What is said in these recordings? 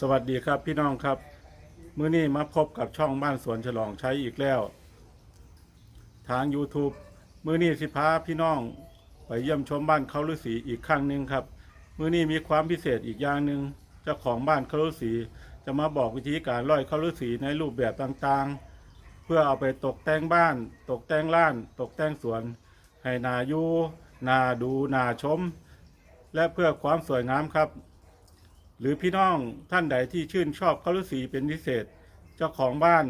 สวัสดีครับพี่น้องครับ มื้อนี้มาพบกับช่องบ้านสวนฉลองใช้อีกแล้ว ทาง YouTube มื้อนี้สิพาพี่น้อง ไปเยี่ยมชมบ้านเขาฤาษีอีกครั้งหนึ่งครับ มื้อนี้มีความพิเศษอีกอย่างหนึ่งเจ้าของบ้านเขาฤาษีจะมาบอกวิธีการร้อยเขาฤาษีในรูปแบบต่างๆ เพื่อเอาไปตกแต่งบ้าน ตกแต่งร้าน ตกแต่งสวน ให้นาอยู่นาดูนาชม และเพื่อความสวยงามครับ หรือพี่น้องท่านใดที่ชื่นชอบเขาฤาษีเป็นพิเศษ เจ้าของบ้าน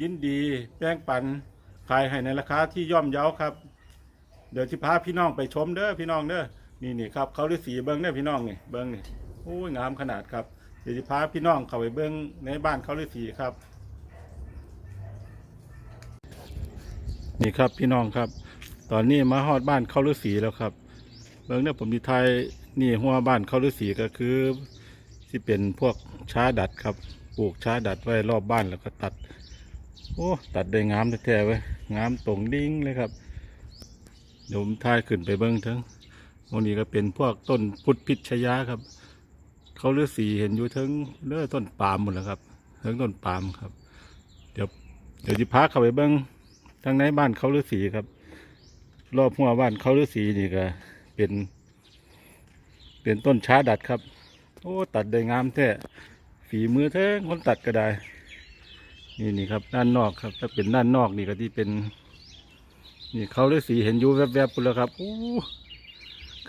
ยินดีแป้งปันขายให้ในราคาที่ย่อมเยาครับ เดี๋ยวที่พาพี่น้องไปชมเด้อพี่น้องเด้อนี่นี่ครับเขาฤาษีเบิ้งเด้อพี่น้องนี่เบิ้งนี่โอ้ยงามขนาดครับ เดี๋ยวที่พาพี่น้องเข้าไปเบิ้งในบ้านเขาฤาษีครับ นี่ครับพี่น้องครับ ตอนนี้มาฮอดบ้านเขาฤาษีแล้วครับ เบิ้งเนี่ยผมดีไทยนี่หัวบ้านเขาฤาษีก็คือ ที่เป็นพวกช้าดัดครับ ปลูกช้าดัดไว้รอบบ้านแล้วก็ตัด โอ้ ตัดได้งามแท้ๆไว้ยงามตรงดิ้งเลยครับ เดี๋ยวผมทายขึ้นไปเบิ้งทั้งวันนี้ก็เป็นพวกต้นพุทธพิชยาครับ เขาฤาษีเห็นอยู่ทั้งเลือต้นปาล์มหมดแล้วครับทั้งต้นปาล์มครับ เดี๋ยวเดี๋ยวจะพาเข้าไปเบิ้งทางในบ้านเขาฤาษีครับ รอบหัวบ้านเขาฤาษีนี่ก็เป็น เป็นต้นช้าดัดครับ โอ้ตัดได้งามแท้ฝีมือแท้คนตัดก็ได้ นี่นี่ครับด้านนอกครับ ถ้าเป็นด้านนอกนี่ก็ที่เป็น นี่เขาฤาษีเห็นอยู่แวบๆปุ่นแล้วครับอู้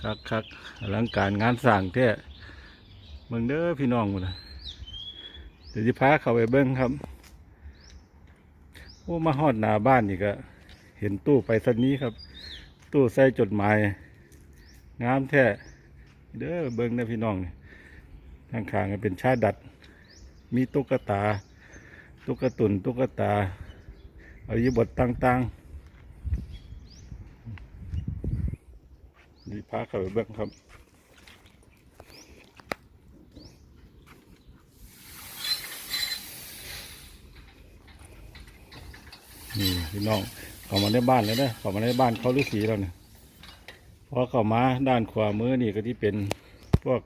คักคักอลังการงานสร้างแท้เมืองเด้อพี่น้องหมดนะเดี๋ยวจะพาเขาไปเบิ้งครับโอ้มาฮอดหน้าบ้านนี่ก็ เห็นตู้ไปสันนี้ครับ ตู้ใส่จดหมาย งามแท้เด้อเบิ้งนะพี่น้องนี่ ข้างๆก็เป็นชาดัด มีตุ๊กตา ตุ๊กตุนตุ๊กตาอริยบทต่างๆนี่พาเข้าไปเบิ้งครับนี่พี่น้องเข้ามาในบ้านแล้วนะเข้ามาในบ้านเขาฤาษีแล้วเนี่ยพอเข้ามาด้านขวามือนี่ก็ที่เป็นพวก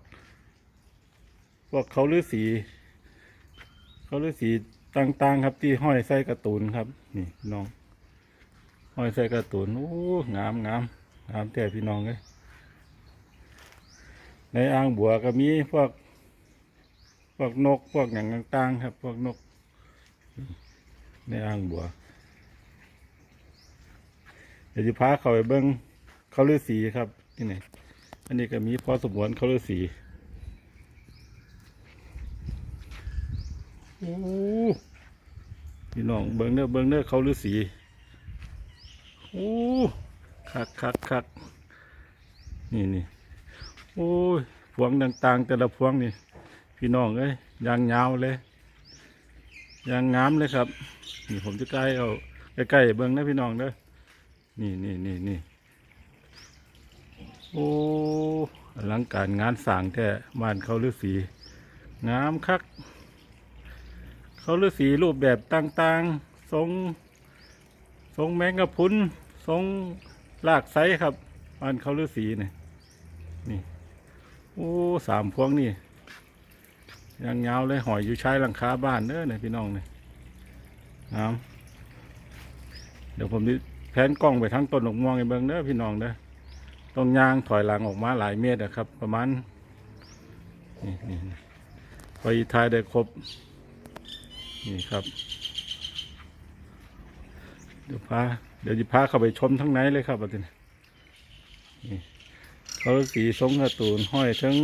วกเขาฤาษีเขาฤาษีต่างๆ ครับที่ห้อยใส่กร์ตูนครับ นี่น้องห้อยใส่กร์ตูนโอ้งามงามงามแต่พี่น้องเลยในอ่างบัวก็มีพวกพวกนกพวกอย่างต่างๆ ครับ พวกนก ในอ่างบัวเดี๋ยวจะพาเขาไปเบิ้งเขาฤาษีครับที่ไหนอันนี้ก็มีพอสมควรเขาฤาษี โอ้พี่น้องเบิ้งเด้อเบิ้งเด้อเขาฤาษีโอ้คักคักคักนี่นี่โอ้ยพวงต่างๆ แต่ละพวงนี่ พี่น้องเอ้ยยางยาวเลยยางงามเลยครับ นี่ผมจะใกล้เอาใกล้ๆเบิ้งนะพี่น้องเด้อนี่นี่นี่นี่โอ้อลังการงานสร้างแท้บ้านเขาฤาษีงามคัก เขาฤาษีรูปแบบต่างๆ ทรง ทรงแมงกะพุนทรงลากไซครับบ้านเขาฤาษีเนี่ยนี่ โอ้สามพวงนี่ยังยาเลยหอยอยู่ชายหลังคาบ้านเด้อเนี่ยพี่น้องเนี่ยงามเดี๋ยวผมจะแผนกล้องไปทั้งต้นหกม่วงไอ้เบิ้งเด้อพี่น้องเด้อต้องยางถอยหลังออกมาหลายเมตรนะครับ ประมาณนี่นี่นี่พออีทายได้ครบ นี่ครับ เดี๋ยวพาเดี๋ยวจะพาเข้าไปชมทั้งในเลยครับอาจารย์นี่เขาสีทรงกระตูนห้อยทั้ง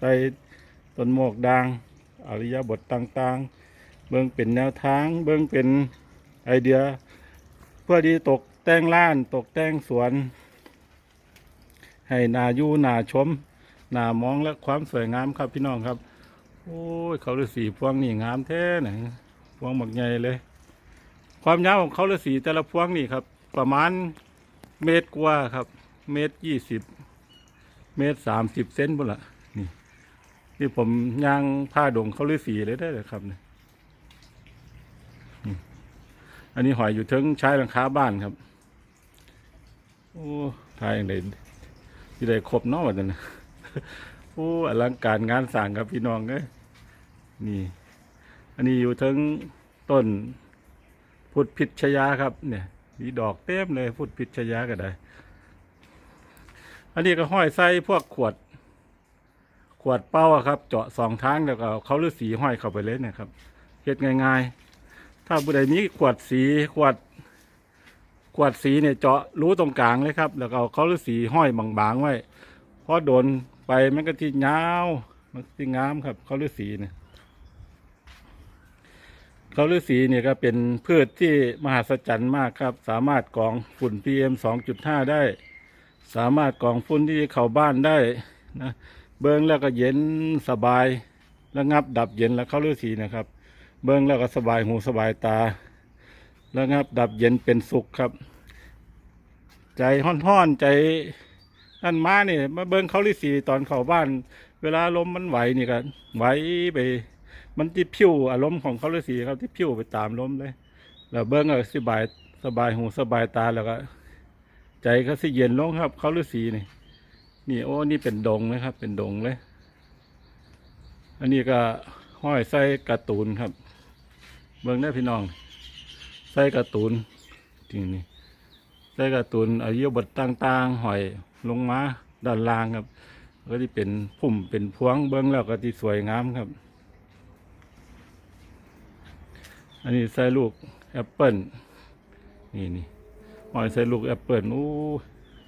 ใต้ต้นโมกดางอริยบทต่างๆ เบิ้องเป็นแนวทาง เบิ้องเป็นไอเดีย เพื่อที่ตกแต่งล้านตกแต่งสวน ให้นาอยู่นาชมนามองและความสวยงามครับพี่น้องครับ โอ้ยเขาฤาษีพวงนี่งามแท้หนะพวงหมักใหญ่เลย ความยาวของเขาฤาษีแต่ละพวงนี่ครับ ประมาณเมตรกว่าครับ เมตรยี่สิบเมตรสามสิบเซนบุละนี่นี่ผมย่างผ้าดงเขาฤาษีเลยได้เลยครับเนี่ยอันนี้หอยอยู่เทิงใช้หลังคาบ้านครับ โอ้ทายอย่างไรที่ได้ครบเนาะวันนั้นนะ อ้อลังการงานสั่งครับพี่น้องเอ้ยนี่ อันนี้อยู่ทั้งต้นพุทธพิชยาครับ เนี่ยมีดอกเต็มเลยพุทธพิชยาก็ได้ อันนี้ก็ห้อยใส่พวกขวด ขวดเป้าครับ เจาะสองทางแล้วก็เอาเขาฤาษีห้อยเข้าไปเลยเนะครับเฮ็ดง่ายๆ ถ้าบุใดมีขวดสีขวดขวดสีเนี่ยเจาะรูตรงกลางเลยครับ แล้วก็เอาเขาฤาษีห้อยบางๆไว้เพราะโดน ไปมันก็ที่ยาวมันที่งามครับเขาฤาษีเนี่ยเขาฤาษีเนี่ยก็เป็นพืชที่มหัศจรรย์มากครับ สามารถกรองฝุ่น PM 2.5 ได้ สามารถกรองฝุ่นที่เข้าบ้านได้นะเบิ้งแล้วก็เย็นสบายระงับดับเย็นแล้วเขาฤาษีนะครับ เบิ้งแล้วก็สบายหูสบายตาระงับดับเย็นเป็นสุขครับ ใจห้อนๆใจ นั่นมาเนี่ยมาเบิ้งเขาฤาษีตอนเข้าบ้าน เวลาลมมันไหวนี่ก็ไหวไป มันที่พิ้วอารมณ์ของเขาฤาษีครับที่พิ้วไปตามลมเลย แล้วเบิ้งก็สบายสบายหูสบายตาแล้วก็ ใจเขาสิเย็นลงครับ เขาฤาษีนี่ นี่โอ้นี่เป็นดงนะครับ เป็นดงเลย อันนี้ก็ห้อยใส่กร์ตูนครับ เบิ้งได้พี่น้อง ใส่กร์ตูนจริงนี่ ใส่กร์ตูนอายุบทต่างๆหอยลงมาด้านล่างครับ ก็ที่เป็นพุ่มเป็นพวงเบิ้องแล้วก็ที่สวยงามครับ อันนี้ใส่ลูกแอปเปิลนี่นี่หอยใส่ลูกแอปเปิลอู้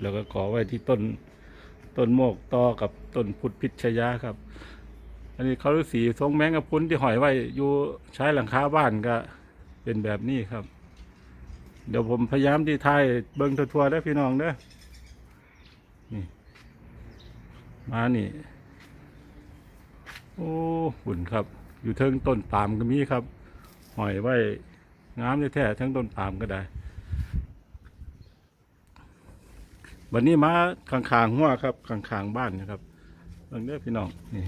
แล้วก็ก่อไว้ที่ต้นต้นโมกต่อกับต้นพุทธพิชยาครับ อันนี้เขาฤาษีทรงแมงกะพุนที่หอยไว้อยู่ใช้หลังคาบ้านก็เป็นแบบนี้ครับ เดี๋ยวผมพยายามที่ไทยเบิ้งทัวร์ๆได้พี่น้องเด้อนี่มานี่ โอ้หุ่นครับ อยู่เทิงต้นปาล์มก็มีครับหอยไว้งามแท้ๆทั้งต้นปาล์มก็ได้ วันนี้มาข้างๆหัวครับข้างๆบ้านนะครับเบิ่งเด้อพี่น้องนี่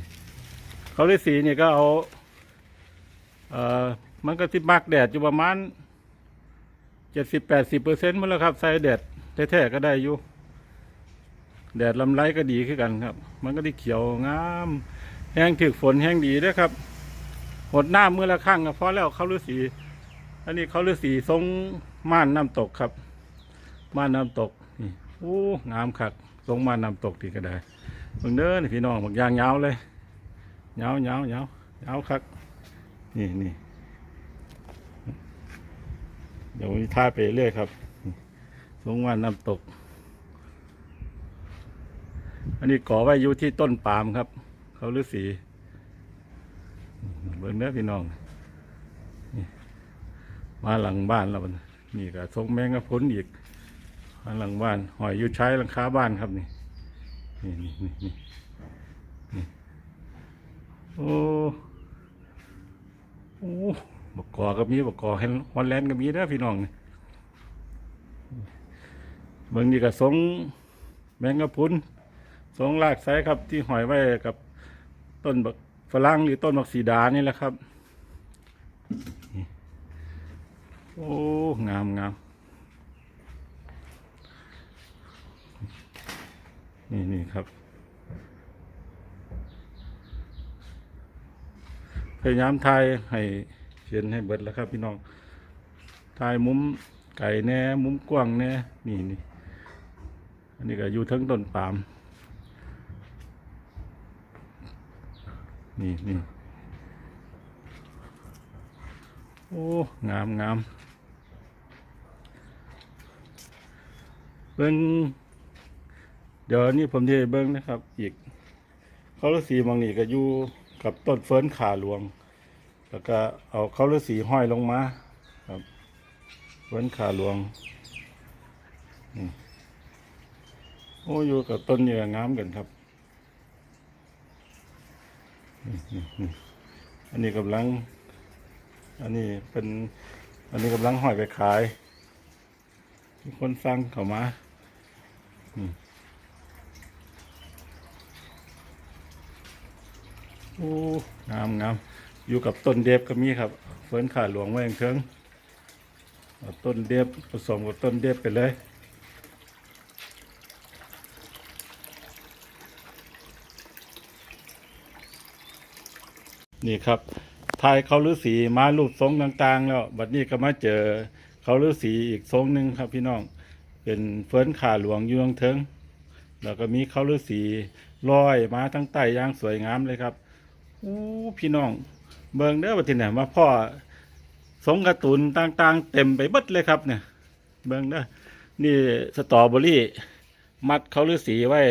เขาได้สีนี่ก็เอาเอ่อมันก็ที่มักแดดอยู่ประมาณ เจ็ดสิบแปดสิบเปอร์เซ็นต์มั้งแล้วครับใส่แดดแท้ๆก็ได้อยู่ แดดลำไรก็ดีขึ้นกันครับ มันก็ได้เขียวงาม แห้งถึกฝนแห้งดีด้วยครับหดหน้ำมือละข้างก็พอแล้วเขาฤาษีอันนี้เขาฤาษีทรงม่านน้ำตกครับ ม่านน้ำตกนี่โอ้งามคักทรงม่านน้ำตกดีก็ได้เบิ่งเด้อพี่น้องบางอย่างยาวเลยยาวยาวยาวยาวคักนี่นี่ เดี๋ยวมีท่าไปเรื่อยครับทรงม่านน้ำตก อันนี้ก่อไว้อยู่ที่ต้นปาล์มครับ เขาฤาษีเบิ่งเด้อพี่น้องมาหลังบ้านแล้วมันนี่ก็ทรงแมงกะพรุนอีกมาหลังบ้าน หอยอยู่ใช้หลังคาบ้านครับนี่นี่นี่นี่นี่โอ้โอ้ บกกอก็มีบกกอเห็นฮอลแลนด์ก็มีเด้อพี่น้องเบิ่งนี่ก็ทรงแมงกะพุนทรงรากไซครับ ที่หอยไว้กับต้นบักฝรั่งหรือต้นมักสีดานี่แหละครับ โอ้ งามงามนี่นี่ครับ พยายามถ่ายให้ ห็นให้เบิดแล้วครับ พี่น้องถ่ายมุมไก่แน่มุมกว้างแน่นี่นี่อันนี้ก็อยู่ทั้งต้นปาล์มนี่นี่โอ้ งามงามเบิ้งเดี๋ยวนี้ผมจะเบิ้งนะครับ อีกเขาฤาษีมองนี่ก็อยู่กับต้นเฟิร์นขาหลวง แล้วก็เอาเขาฤาษีห้อยลงมาครับเฟิร์นขาหลวงนี่โอ้อยู่กับต้นเยื่องามกันครับอันนี้กำลัง อันนี้เป็น อันนี้กำลังห้อยไปขายมีคนสั่งเข้ามานี่โอ้งามงาม อยู่กับต้นเดบก็มีครับเฟิร์นขาหลวงไว้อย่างเชิงเอาต้นเดบผสมกับต้นเดบไปเลยนี่ครับทายเขาฤาษีมารูปทรงต่างๆ แล้ว บัดนี้ก็มาเจอเขาฤาษีอีกทรงหนึ่งครับพี่น้อง เป็นเฟิร์นขาหลวงอยู่ทางเทิง แล้วก็มีเขาฤาษีลอยมาทั้งใต้อย่างสวยงามเลยครับอู้พี่น้อง เบิ่งเด้อว่าที่ไหนมาพ่อสงกร์ตูนต่างๆ เต็มไปบดเลยครับเนี่ย เบิ่งเด้อนี่สตรอเบอรี่ มัดเขาฤาษีไว้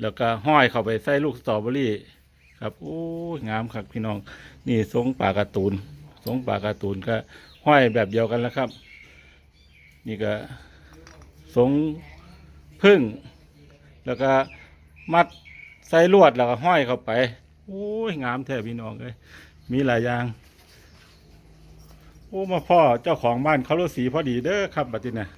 แล้วก็ห้อยเข้าไปใส่ลูกสตรอเบอรี่ ครับโอ้ยงามครับพี่น้อง นี่ทรงป่าการ์ตูนทรงป่าการ์ตูนก็ห้อยแบบเดียวกันแล้วครับ นี่ก็ทรงพึ่ง แล้วก็มัดใส่ลวดแล้วก็ห้อยเข้าไป โอ้ยงามแท้พี่น้องเลย มีหลายอย่างโอ้มาพ่อเจ้าของบ้านเขารสีพอดีเด้อครับบัดนี้นะ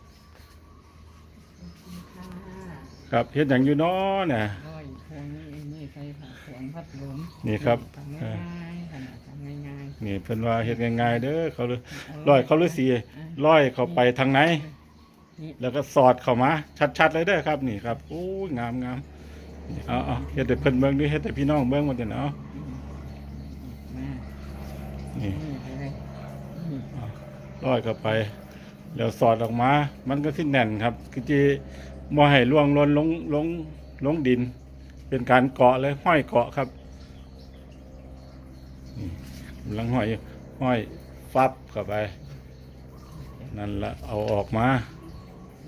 คค่ะรับเฮ็ดอย่างอยู่น้อเนี่ยร้อยพวงนี่นี่ใส่ผักพวงพัดลมนี่ครับ ทำง่ายๆขนาดทำง่ายนี่เพิ่นว่าเฮ็ดง่ายๆเด้อเขาเลยๆร้อยเขาฤาษีร้อยเข้าไปทางไหนนี่แล้วก็สอดเข้ามา ชัดๆเลยเด้อครับนี่ครับโอ้ยงามงามนี่เอาเอาเฮ็ดให้เพิ่นเบิ่งดิเฮ็ดให้พี่น้องเบิ่งว่าจังได๋เอามา นี่นี่เลยนี่ร้อยเข้าไป แล้วสอดออกมา มันก็สิแน่นครับ คือจีบ่ให้ล่วงหล่นลงลงลงดิน เป็นการเกาะเลยห้อยเกาะครับนี่กำลังห้อยห้อยฟับเข้าไป นั่นละเอาออกมา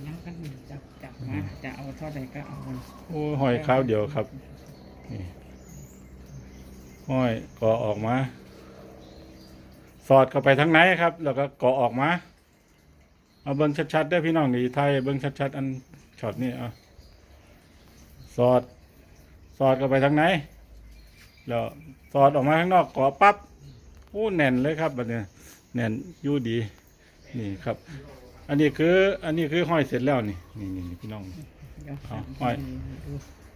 ยังกันจับจับมาจะเอาเท่าไหร่ก็เอาโอ้ยห้อยข้าวเดียวครับนี่ห้อยเกาะออกมา สอดเข้าไปทั้งไหนครับ แล้วก็เกาะออกมา เอาเบิ้งชัดๆได้พี่น้องนี่ไทยเบิ้งชัดๆอันช็อตนี้เอาสอด สอดเข้าไปทั้งไหน แล้วสอดออกมาข้างนอกเกาะปั๊บโอ้แน่นเลยครับแบบนี้แน่นยู่ดี นี่ครับ อันนี้คือ อันนี้คือห้อยเสร็จแล้วนี่ นี่นี่พี่น้องเอาห้อย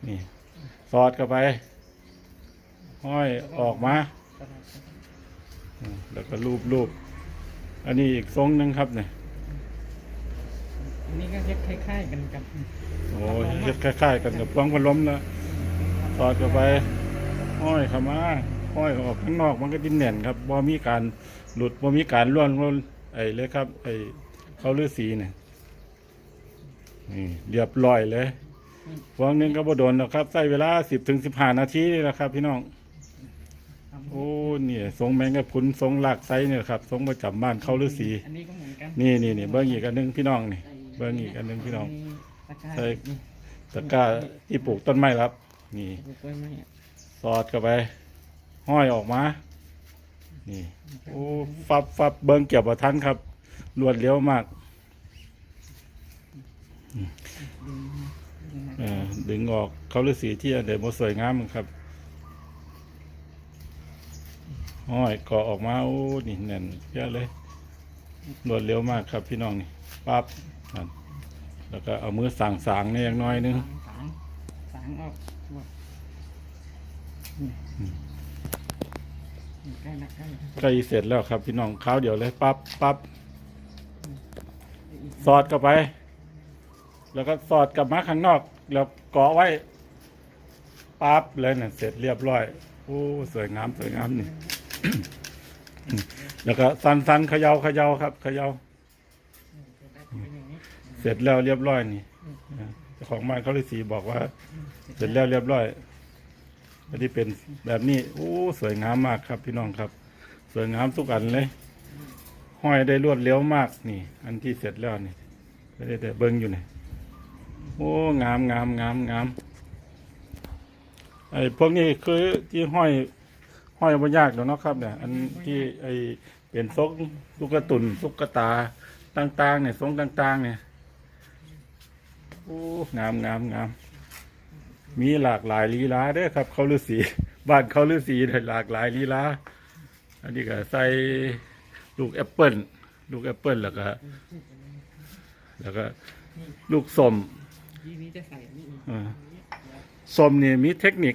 นี่ สอดเข้าไป ห้อยออกมา แล้วก็รูปรูป อันนี้อีกทรงหนึ่งครับเนี่ยอันนี้ก็เฮ็ดคล้ายๆกันกับโอ้ยเฮ็ดคล้ายๆกันกับปล้องพัดลมนะสอดเข้าไปห้อยเข้ามาห้อยออกข้างนอกมันก็ดินแน่นครับบ่มีการหลุดบ่มีการล่วนล่นไอ้เลยครับ ไอ้เขาลือสีเนี่ยนี่เรียบร้อยเลยพวงหนึงก็บ่โดนหรอกครับใช้เวลาสิบถึงสิบห้านาทีนี่แหละครับ พี่น้อง โอ้เนี่ยทรงแมงกะพรุนทรงลากไซเนี่ยครับทรงประจำบ้านเขาฤาษีอันนี้ก็เหมือนกันนี่นี่นี่เบิ้งอีกอันหนึงพี่น้องนี่ เบิ่งอีกอันหนึ่งพี่น้อง ตะกร้าใส่นี่ตะกร้าที่ปลูกต้นไม้ครับ นี่ ปลูกไว้ไหมอะสอดเข้าไป ห้อยออกมา นี่ โอ้ฟับฟับเบิ้งเกี่ยวกับทันครับ รวดเร็วมากดึงดึงมาเออดึงออกเขาฤาษีที่อันเดมสวยงามครับ ห้อยเกาะออกมาโอ้นี่แน่นเยอะเลยรวดเร็วมากครับพี่น้องนี่ปั๊บนั่นแล้วก็เอามือสางสางๆเนี่ยอย่างน้อยนึงสางสางออกหมดนี่นี่ใกล้ละใกล้ละใกล้เสร็จแล้วครับพี่น้องข้าวเดียวเลยปั๊บปั๊บสอดเข้าไป แล้วก็สอดกลับมาข้างนอก แล้วเกาะไว้ปั๊บเลยน่ะเสร็จเรียบร้อย โอ้ สวยงาม สวยงามนี่ แล้วก็สันสันๆเขยาเขยาครับเขยา่าเสร็จแล้วเรียบร้อยนี่เจ้าของบ้านเขาเลยสีบอกว่า เสร็จแล้วเรียบร้อยอันนี้เป็นแบบนี้โอ้สวยงามมากครับ พี่น้องครับ สวยงามทุกอันเลย ห้อยได้รวดเร็วมากนี่ อันที่เสร็จแล้วนี่ไม่ได้แต่เบิ้งอยู่นี่โอ้งามงามงามงามไอ้พวกนี้คือที่ห้อย ห้อยบ่ยากเดี๋ยวเนาะครับเนี่ยอันที่ไอ้เป็นทรงตุ๊กตุนตุ๊กตาต่างๆเนี่ยทรงต่าง ๆ เนี่ยโอ้งามงามงามมีหลากหลายลีลาเด้อครับเขาฤาษีบ้านเขาฤาษีเนี่ยหลากหลายลีลาอันนี้ก็ใส่ลูกแอปเปิลลูกแอปเปิลแล้วก็แล้วก็ ลูกสมทีนี้จะใส่อันนี้อีกอ่าสมเนี่ยมีเทคนิค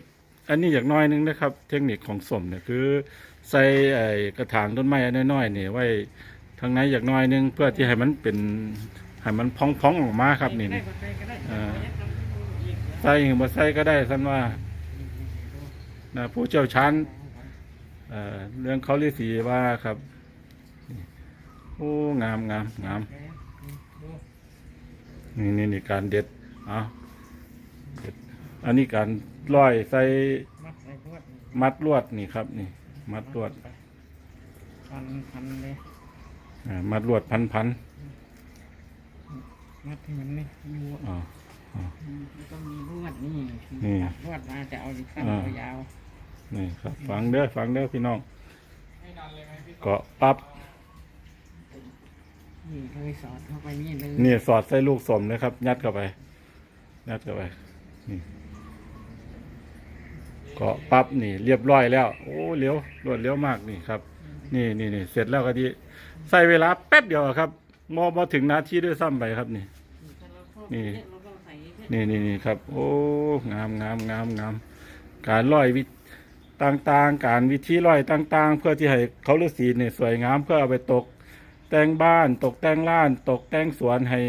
อันนี้อย่างน้อยหนึงนะครับ เทคนิคของสมเนี่ยคือใส่ไอ้กระถางต้นไม้อันน้อยๆเนี่ยไว้ทางในอย่างน้อยหนึงเพื่อที่ให้มันเป็นให้มันพองๆออกมาครับนี่ได้นี่ก็ได้ก็ได้อ่าไม่ต้องดูอีกใส่หรือบ่ใส่ก็ได้ท่านว่านะผู้เชี่ยวชาญเอ่อเรื่องเขาฤาษีว่าครับนี่โอ้งามงามงามดูนี่นี่นี่การเด็ดเอาเด็ดอันนี้การ ร้อยใส่มัดใส่พวดมัดลวดนี่ครับ นี่ มัดลวดพันพันเลยอ่ามัดลวดพันพันมัดที่มันนี่อยู่อ๋อ มันต้องมีลวดนี่นี่ ตัดลวดมาจะเอาอีกสั้นอ่าเอายาวนี่ครับฟังเด้อฟังเด้อพี่น้องเกาะปั๊บนี่เลยสอดเข้าไปนี่เลย นี่สอดใส่ลูกสมเลยครับ ยัดเข้าไป ยัดเข้าไปนี่เกาะปั๊บนี่เรียบร้อยแล้ว โอ้เลี้ยวรวดเลี้ยวมากนี่ครับ นี่นี่นี่เสร็จแล้วก็ดีใส่เวลาแป๊บเดียวครับมอมาถึงนาทีด้วยซ้ำไปครับนี่ นี่ นี่นี่นี่ครับ โอ้งามงามงามงามการร้อยวิต่างๆ การวิธีร้อยต่าง ๆ เพื่อที่ให้เขาฤาษีเนี่ยสวยงามเพื่อเอาไปตก แต่งบ้านตกแต่งร้าน ตกแต่งสวนให้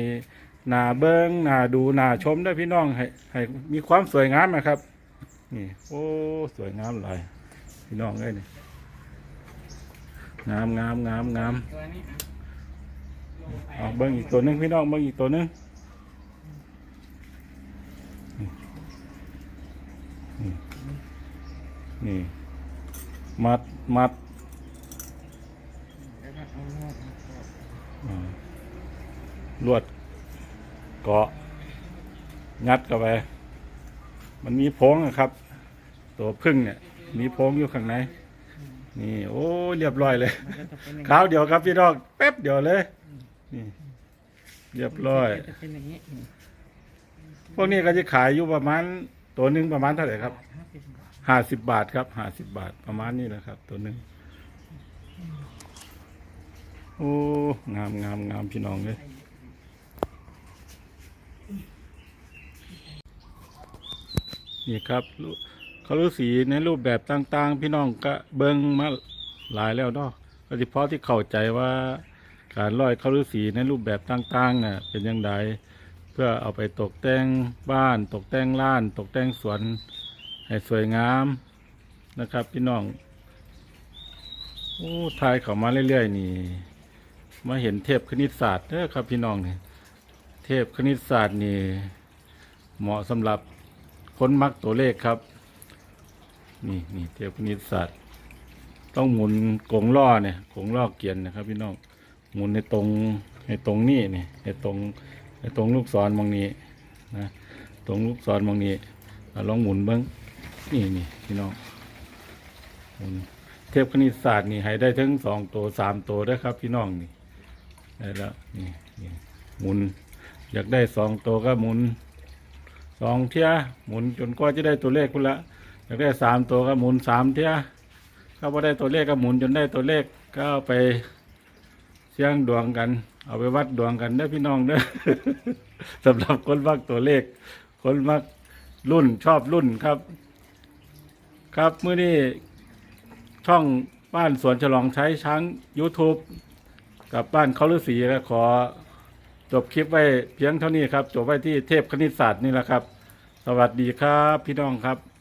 หนาเบิงหนาดูหนาชมได้พี่น้องให้ให้มีความสวยงามนะครับ นี่ โอ้ สวยงามหลายพี่น้องเลยนี่งามงามงามงามเอาเบิ้งอีกตัวหนึงพี่น้องเบิ้งอีกตัวหนึงนี่ มัดมัดลวดเกาะ งัดเข้าไป มันมีโพรงอะครับ ตัวพึ่งเนี่ย มีโพรงอยู่ข้างในนี่โอ้เรียบร้อยเลยมันก็จะเป็นอย่างขาวเดียวครับพี่น้องแป๊บเดียวเลยนี่เรียบร้อยจะเป็นอย่างนี้พวกนี้ก็จะขายอยู่ประมาณ ตัวหนึ่งประมาณเท่าไหร่ครับห้าสิบบาทห้าสิบบาทครับห้าสิบบาทประมาณนี้แหละครับ ตัวหนึ่งโอ้งามงามงามพี่น้องเลยนี่ครับ รูเขารู้สีในรูปแบบต่างๆ พี่น้องก็เบิ้งมาหลายแล้วเนาะก็เฉพาะที่เข้าใจว่าการร้อยเขารู้สีในรูปแบบต่างๆเน่ยเป็นยังไงเพื่อเอาไปตกแต่งบ้าน ตกแต่งร้าน ตกแต่งสวนให้สวยงามนะครับ พี่น้องโอ้ทายเข้ามาเรื่อยๆนี่มาเห็นเทพคณิตศาสตร์เด้อครับพี่น้องเนี่ยเทพคณิตศาสตร์นี่เหมาะสำหรับคนมักตัวเลขครับ นี่นี่เทพคณิตศาสตร์ ต้องหมุนกงล้อเนี่ยกงล้อเกียนนะครับ พี่น้องหมุนในตรงในตรงนี้นี่ในตรงในตรงลูกศรมองนี้นะตรงลูกศรมองนี้ลองหมุนเบิ้งนี่นี่พี่น้องหมุนเทพคณิตศาสตร์นี่ให้ได้ถึงสองตัวสามตัวได้ครับ พี่น้องนี่ได้แล้วนี่นี่หมุน อยากได้สองตัวก็หมุนสองเที่ยหมุนจนกว่าจะได้ตัวเลขคุณละากได้สามตัวก็หมุนสามเที่ยถ้าพอได้ตัวเลขก็หมุนจนได้ตัวเลขก็ไปเสี่ยงดวงกัน เอาไปวัดดวงกันได้พี่น้องเด้อสำหรับคนมักตัวเลข คนมักรุ่นชอบรุ่นครับ ครับเมื่อนี้ช่องบ้านสวนฉลองใช้ช้าง YouTube กับบ้านเขาฤาษีก็ขอจบคลิปไว้เพียงเท่านี้ครับ จบไว้ที่เทพคณิตศาสตร์นี่แหละครับ สวัสดีครับ พี่น้องครับ